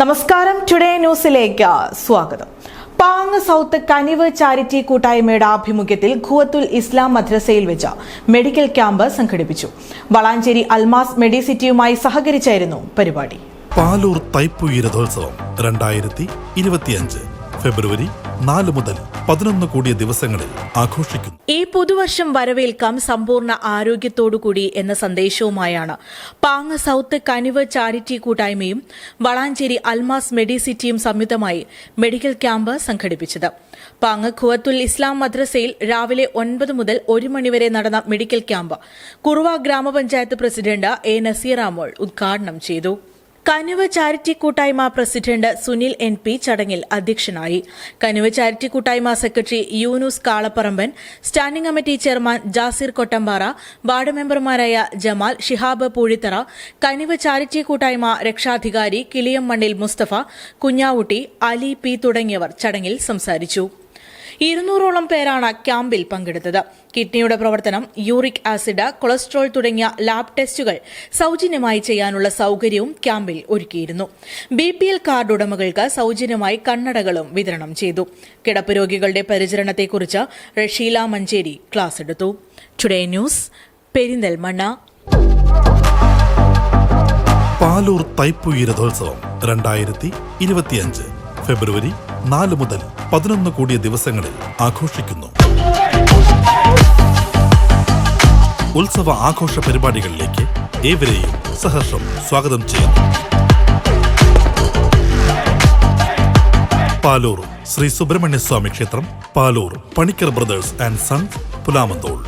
നമസ്കാരം. ടുഡേ ന്യൂസിലേക്ക് സ്വാഗതം. പാങ് സൗത്ത് കനിവ് ചാരിറ്റി കൂട്ടായ്മയുടെ ആഭിമുഖ്യത്തിൽ ഖുവത്തുൽ ഇസ്ലാം മദ്രസയിൽ വെച്ച് മെഡിക്കൽ ക്യാമ്പ് സംഘടിപ്പിച്ചു. വളാഞ്ചേരി അൽമാസ് മെഡിസിറ്റിയുമായി സഹകരിച്ചായിരുന്നു പരിപാടി. പാലൂർ തൈപ്പുയരഥോത്സവം രണ്ടായിരത്തി ഫെബ്രുവരി നാല് മുതൽ പതിനൊന്ന് കൂടിയ ദിവസങ്ങളിൽ ആഘോഷിക്കുന്നു. ഈ പുതുവർഷം വരവേൽക്കാം സമ്പൂർണ ആരോഗ്യത്തോടുകൂടി എന്ന സന്ദേശവുമായാണ്. പാങ് സൌത്ത് കനിവ് ചാരിറ്റി കൂട്ടായ്മയും വളാഞ്ചേരി അൽമാസ് മെഡിസിറ്റിയും സംയുക്തമായി മെഡിക്കൽ ക്യാമ്പ് സംഘടിപ്പിച്ചത്. പാങ് ഖുവത്തുൽ ഇസ്ലാം മദ്രസയിൽ രാവിലെ ഒൻപത് മുതൽ ഒരു മണിവരെ നടന്ന മെഡിക്കൽ ക്യാമ്പ് കുറുവ ഗ്രാമപഞ്ചായത്ത് പ്രസിഡന്റ് എ നസീറാമോൾ ഉദ്ഘാടനം ചെയ്തു. കനുവ് ചാരിറ്റി കൂട്ടായ്മ പ്രസിഡന്റ് സുനിൽ എൻ പി ചടങ്ങിൽ അധ്യക്ഷനായി. കനുവ ചാരിറ്റി കൂട്ടായ്മ secretary Yunus Kalapparamban standing committee chairman Jasir Kottambara ward മെമ്പർമാരായ ജമാൽ ഷിഹാബ് പൂഴിത്തറ കനുവ ചാരിറ്റി കൂട്ടായ്മ രക്ഷാധികാരി കിളിയം മണ്ണിൽ മുസ്തഫ കുഞ്ഞാവുട്ടി അലി പി തുടങ്ങിയവർ ചടങ്ങിൽ സംസാരിച്ചു. ഇരുന്നൂറോളം പേരാണ് ക്യാമ്പിൽ പങ്കെടുത്തത്. കിഡ്നിയുടെ പ്രവർത്തനം യൂറിക് ആസിഡ് കൊളസ്ട്രോൾ തുടങ്ങിയ ലാബ് ടെസ്റ്റുകൾ സൌജന്യമായി ചെയ്യാനുള്ള സൌകര്യവും ക്യാമ്പിൽ ഒരുക്കിയിരുന്നു. ബി പി എൽ കാർഡ് ഉടമകൾക്ക് സൌജന്യമായി കണ്ണടകളും വിതരണം ചെയ്തു. കിടപ്പ് രോഗികളുടെ പരിചരണത്തെക്കുറിച്ച് റഷീല മഞ്ചേരി ക്ലാസ് എടുത്തു. Today news Perinthalmanna. Paloor Thaipooyi രഥോത്സവം രണ്ടായിരത്തി ഇരുപത്തിയഞ്ച്. ഫെബ്രുവരി നാല് മുതൽ പതിനൊന്ന് കൂടിയ ദിവസങ്ങളിൽ ആഘോഷിക്കുന്നു. ഉത്സവ ആഘോഷ പരിപാടികളിലേക്ക് ഏവരെയും സഹർഷം സ്വാഗതം ചെയ്യുന്നു. പാലൂർ ശ്രീ സുബ്രഹ്മണ്യ സ്വാമി ക്ഷേത്രം Palur Panicker brothers and sons Pulamanthole.